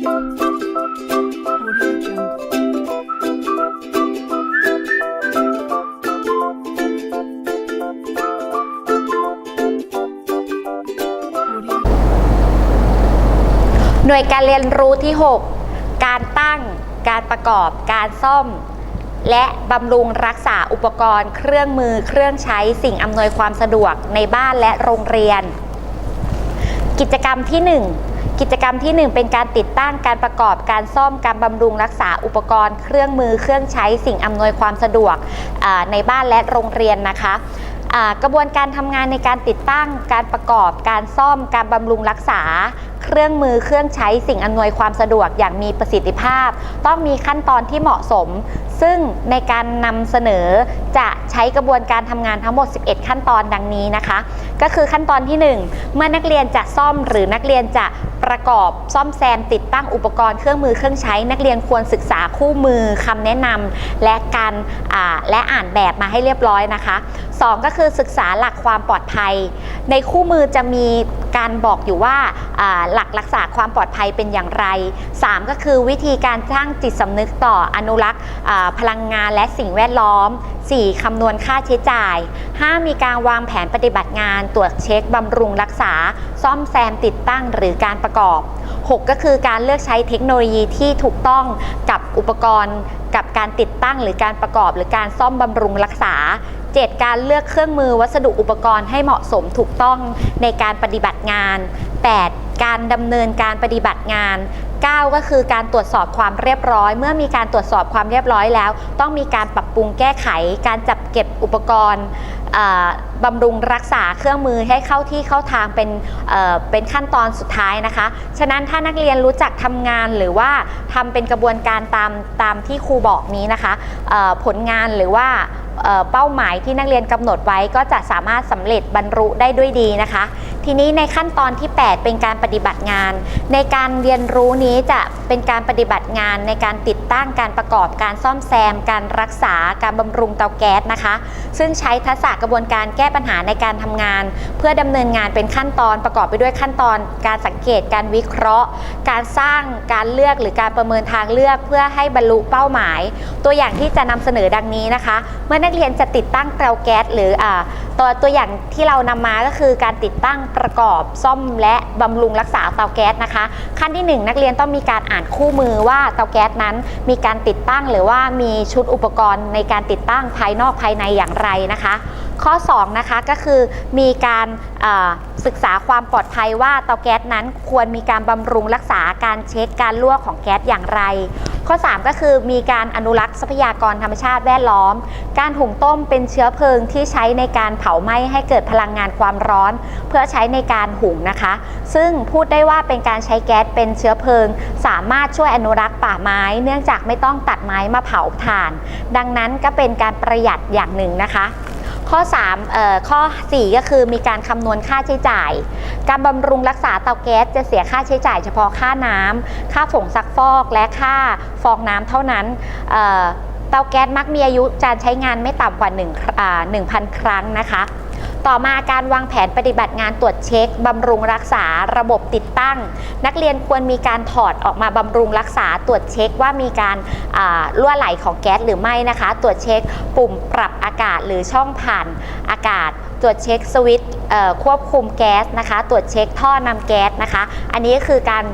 หน่วยการเรียนรู้ที่ 6 การตั้ง การประกอบ การซ่อม และบำรุงรักษาอุปกรณ์ เครื่องมือ เครื่องใช้ สิ่งอำนวยความสะดวกในบ้านและโรงเรียน กิจกรรมที่ 1 กิจกรรมที่ 1 เป็นการติดตั้งการประกอบการซ่อมการบำรุงรักษาอุปกรณ์ เครื่องมือเครื่องใช้สิ่งอำนวยความสะดวกในบ้านและโรงเรียนนะคะกระบวนการทำงานในการติดตั้งการประกอบการซ่อมการบำรุงรักษา รื่องมือเครื่องใช้สิ่งอำนวยความสะดวกอย่างมีประสิทธิภาพ ต้องมีขั้นตอนที่เหมาะสม ซึ่งในการนำเสนอจะใช้กระบวนการทำงานทั้งหมด 11 ขั้นตอนดังนี้นะคะ ก็คือขั้นตอนที่ 1 เมื่อนักเรียนจะซ่อมหรือนักเรียนจะประกอบซ่อมแซมติดตั้งอุปกรณ์เครื่องมือเครื่องใช้ นักเรียนควรศึกษาคู่มือคำแนะนำและการอ่าและอ่านแบบมาให้เรียบร้อยนะคะ 2 ก็คือศึกษาหลักความปลอดภัย ในคู่มือจะมี การบอกอยู่ว่าหลักรักษาความปลอดภัยเป็นอย่างไร 3 ก็คือวิธีการสร้างจิตสำนึกต่ออนุรักษ์พลังงานและสิ่งแวดล้อม 4. คำนวณค่าใช้จ่าย 5. มีการวางแผนปฏิบัติงาน ตรวจเช็คบำรุงรักษา ซ่อมแซมติดตั้งหรือการประกอบ 6 ก็คือการเลือกใช้เทคโนโลยีที่ถูกต้องกับอุปกรณ์ กับการติดตั้งหรือการประกอบหรือการซ่อมบำรุงรักษา 7. การเลือกเครื่องมือวัสดุอุปกรณ์ให้เหมาะสมถูกต้องในการปฏิบัติงาน 8. การดำเนินการปฏิบัติงาน 9 ก็คือการตรวจสอบความเรียบร้อย เมื่อมีการตรวจสอบความเรียบร้อยแล้ว ต้องมีการปรับปรุงแก้ไข การจัดเก็บอุปกรณ์บำรุงรักษาเครื่องมือให้เข้าที่เข้าทางเป็นเเป็นขั้นตอนสุดท้ายนะคะ ฉะนั้นถ้านักเรียนรู้จักทำงานหรือว่าทำเป็นกระบวนการตามตามที่ครูบอกนี้นะคะผลงานหรือว่าเอ่อเป้าหมายที่นักเรียนกำหนดไว้ก็จะสามารถสำเร็จบรรลุได้ด้วยดีนะคะ ทีนี้ในขั้นตอนที่ 8 เป็นการปฏิบัติงาน ในการเรียนรู้นี้จะเป็นการปฏิบัติงานในการติดตั้งการประกอบการซ่อมแซม การรักษาการบำรุงเตาแก๊สนะคะ ซึ่งใช้ทักษะกระบวนการแก้ปัญหาในการทำงาน เพื่อดำเนินงานเป็นขั้นตอนประกอบไปด้วยขั้นตอน การสังเกตการวิเคราะห์ การสร้างการเลือกหรือการประเมินทางเลือก เพื่อให้บรรลุเป้าหมาย ตัวอย่างที่จะนำเสนอดังนี้นะคะ เมื่อนักเรียนจะติดตั้งเตาแก๊สหรืออตัวตัวอย่างที่เรานำมาก็คือการติดตั้งประกอบซ่อมและบำรุงรักษาเตาแก๊สนะคะ ขั้นที่หนึ่งนักเรียนต้องมีการอ่านคู่มือว่าเตาแก๊สนั้น มีการติดตั้งหรือว่ามีชุดอุปกรณ์ในการติดตั้งภายนอกภายในอย่างไรนะคะ ข้อ2นะคะก็คือมีการศึกษาความปลอดภัยว่าเตาแก๊สนั้นควรมีการบำรุงรักษาการเช็คการรั่วของแก๊สอย่างไร ข้อ 3 ก็คือมีการอนุรักษ์ทรัพยากรธรรมชาติแวดล้อม การหุงต้มเป็นเชื้อเพลิงที่ใช้ในการเผาไหม้ให้เกิดพลังงานความร้อน เพื่อใช้ในการหุงนะคะ ซึ่งพูดได้ว่าเป็นการใช้แก๊สเป็นเชื้อเพลิง สามารถช่วยอนุรักษ์ป่าไม้ เนื่องจากไม่ต้องตัดไม้มาเผาถ่าน ดังนั้นก็เป็นการประหยัดอย่างหนึ่งนะคะ ข้อ3เอ่อข้อ 4 ก็คือมีการคำนวณค่าใช้จ่าย การบำรุงรักษาเตาแก๊สจะเสียค่าใช้จ่ายเฉพาะค่าน้ำค่าผงซักฟอกและค่าฟองน้ำเท่านั้นเอ่อเตาแก๊สมักมีอายุการใช้งานไม่ต่ำกว่า1อ่า1,000 ครั้งนะคะ ต่อมาการวางแผนปฏิบัติงานตรวจเช็คบำรุงรักษาระบบติดตั้ง นักเรียนควรมีการถอดออกมาบำรุงรักษาตรวจเช็คว่ามีการอ่ารั่วไหลของแก๊สหรือไม่นะคะ ตรวจเช็คปุ่มปรับอากาศหรือช่องผ่านอากาศ ตรวจเช็คสวิตช์ควบคุมแก๊สนะคะ ตรวจเช็คท่อนำแก๊สนะคะ อันนี้ก็คือการ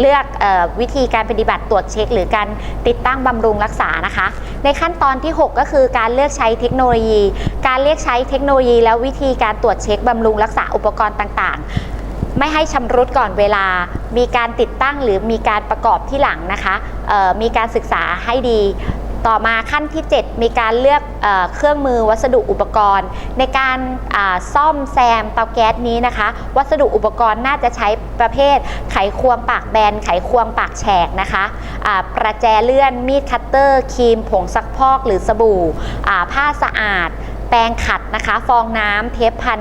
เลือกออวิธีการปฏิบัติตรวจเช็ค หรือการติดตั้งบำรุงรักษานะคะ ในขั้นตอนที่ 6 ก็คือการเลือกใช้เทคโนโลยี การเลือกใช้เทคโนโลยี แล้ววิธีการตรวจเช็คบำรุงรักษาอุปกรณ์ต่างๆ ไม่ให้ชำรุดก่อนเวลา มีการติดตั้งหรือมีการประกอบที่หลังนะคะมีการศึกษาให้ดี ต่อมาขั้นที่ 7 มีการเลือกเอเครื่องมือวัสดุอุปกรณ์ ในการาซ่อมแซมเตาแก๊สนี้นะคะ วัสดุอุปกรณ์น่าจะใช้ประเภทไขควงปากแบน ไขควงปากแฉกนะคะประแจเลื่อนมีดคัตเตอร์ ครีม ผงซักพอกหรือสบู่ผ้าสะอาด แปรงขัดนะคะ ฟองน้ำเทปพัน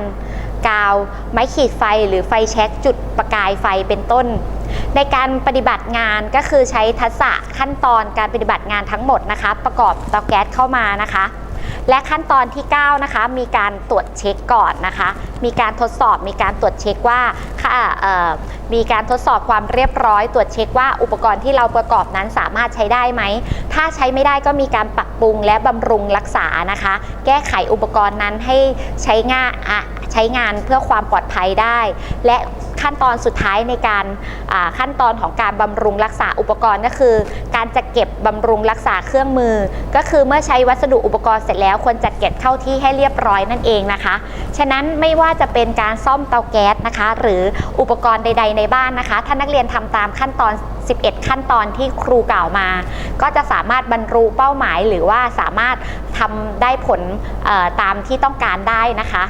กาว ไม้ขีดไฟหรือไฟแช็กจุดประกายไฟเป็นต้น ในการปฏิบัติงานก็คือใช้ทักษะขั้นตอนการปฏิบัติงานทั้งหมดนะคะ ประกอบเตาแก๊สเข้ามานะคะ และขั้นตอนที่ 9 นะคะ มีการตรวจเช็คก่อนนะคะ มีการทดสอบมีการตรวจเช็คว่าค่ะมีการทดสอบความเรียบร้อย ตรวจเช็คว่าอุปกรณ์ที่เราประกอบนั้นสามารถใช้ได้ไหม ถ้าใช้ไม่ได้ก็มีการปรับปรุงและบำรุงรักษานะคะ แก้ไขอุปกรณ์นั้นให้ใช้งานอะใช้งานเพื่อความปลอดภัยได้ และขั้นตอนสุดท้ายในการขั้นตอนของการบำรุงรักษาอุปกรณ์ก็คือ การจะเก็บบำรุงรักษาเครื่องมือ ก็คือเมื่อใช้วัสดุอุปกรณ์เสร็จแล้วควรจัดเก็บเข้าที่ให้เรียบร้อยนั่นเองนะคะฉะนั้นไม่ว่าจะเป็นการซ่อมเตาแก๊สนะคะ หรืออุปกรณ์ใด ๆ ในบ้านนะคะ ถ้านักเรียนทำตามขั้นตอน 11 ขั้นตอนที่ครูกล่าวมา ก็จะสามารถบรรลุเป้าหมายหรือว่าสามารถทำได้ผลตามที่ต้องการได้นะคะ